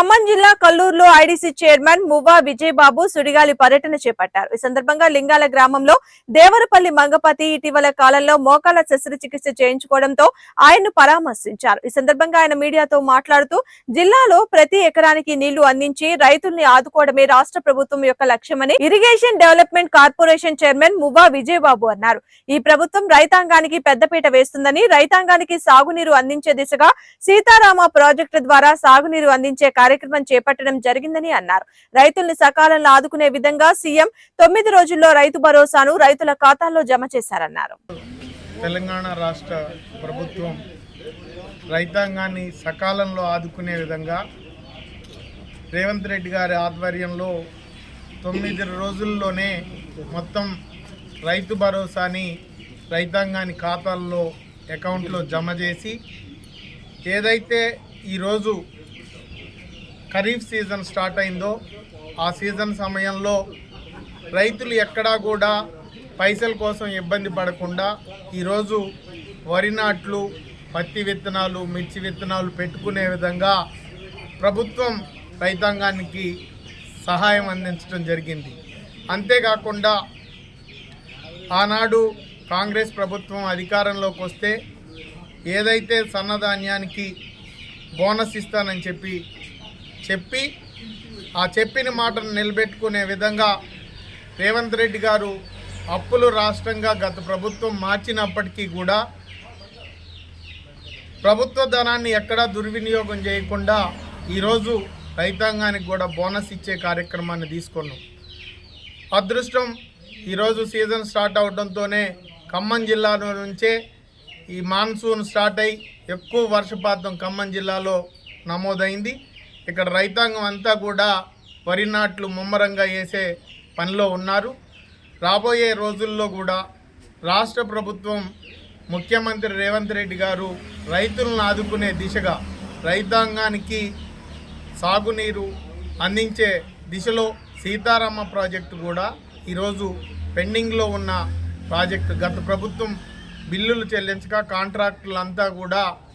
ఖమ్మం జిల్లా కల్లూరులో IDC chairman Muvva Vijayababu సుడిగాలి పర్యటన చేపట్టారు. ఈ సందర్భంగా లింగాల గ్రామంలో దేవరపల్లి మంగపతి ఇటీవల కాలంలో మోకాల శస్త్రచికిత్స చేయించుకోవడంతో ఆయన్ను పరామర్శించారు. ఈ సందర్భంగా ఆయన మీడియాతో మాట్లాడుతూ జిల్లాలో ప్రతి ఎకరానికి నీళ్ళు అందించి రైతుల్ని ఆదుకోవడమే రాష్ట్ర ప్రభుత్వం యొక్క లక్ష్యమని irrigation development corporation chairman Muvva Vijayababu అన్నారు. ఈ ప్రభుత్వం రైతాంగానికి పెద్దపీట వేస్తుందని రైతాంగానికి సాగునీరు అందించే దిశగా సీతారామ ప్రాజెక్టు ద్వారా సాగునీరు అందించే కార్యక్రమం చేపట్టడం జరిగిందని అన్నారు. రైతుల్ని సకాలంలో ఆదుకునే విధంగా సీఎం తొమ్మిది రోజుల్లో రైతు భరోసాను రైతుల ఖాతాల్లో జమ చేశారన్నారు. తెలంగాణ రాష్ట్ర ప్రభుత్వం రైతాంగాన్ని సకాలంలో ఆదుకునే విధంగా రేవంత్ రెడ్డి గారి ఆధ్వర్యంలో తొమ్మిది రోజుల్లోనే మొత్తం రైతు భరోసాని రైతాంగాన్ని ఖాతాల్లో అకౌంట్లో జమ చేసి ఏదైతే ఈరోజు ఖరీఫ్ సీజన్ స్టార్ట్ అయిందో ఆ సీజన్ సమయంలో రైతులు ఎక్కడా కూడా పైసల కోసం ఇబ్బంది పడకుండా ఈరోజు వరి నాట్లు పత్తి విత్తనాలు మిర్చి విత్తనాలు పెట్టుకునే విధంగా ప్రభుత్వం రైతాంగానికి సహాయం అందించడం జరిగింది. అంతేకాకుండా ఆనాడు కాంగ్రెస్ ప్రభుత్వం అధికారంలోకి వస్తే ఏదైతే సన్నధాన్యానికి బోనస్ ఇస్తానని చెప్పి చెప్పి ఆ చెప్పిన మాటను నిలబెట్టుకునే విధంగా రేవంత్ రెడ్డి గారు అప్పులు రాష్ట్రంగా గత ప్రభుత్వం మార్చినప్పటికీ కూడా ప్రభుత్వ ధనాన్ని ఎక్కడా దుర్వినియోగం చేయకుండా ఈరోజు రైతాంగానికి కూడా బోనస్ ఇచ్చే కార్యక్రమాన్ని తీసుకున్నాం. అదృష్టం ఈరోజు సీజన్ స్టార్ట్ అవడంతోనే ఖమ్మం జిల్లాలో నుంచే ఈ మాన్సూన్ స్టార్ట్ అయి ఎక్కువ వర్షపాతం ఖమ్మం జిల్లాలో నమోదైంది. ఇక్కడ రైతాంగం అంతా కూడా వరి నాట్లు ముమ్మరంగా వేసే పనిలో ఉన్నారు. రాబోయే రోజుల్లో కూడా రాష్ట్ర ప్రభుత్వం ముఖ్యమంత్రి రేవంత్ రెడ్డి గారు రైతులను ఆదుకునే దిశగా రైతాంగానికి సాగునీరు అందించే దిశలో సీతారామ ప్రాజెక్టు కూడా ఈరోజు పెండింగ్లో ఉన్న ప్రాజెక్టు. గత ప్రభుత్వం బిల్లులు చెల్లించక కాంట్రాక్టులంతా కూడా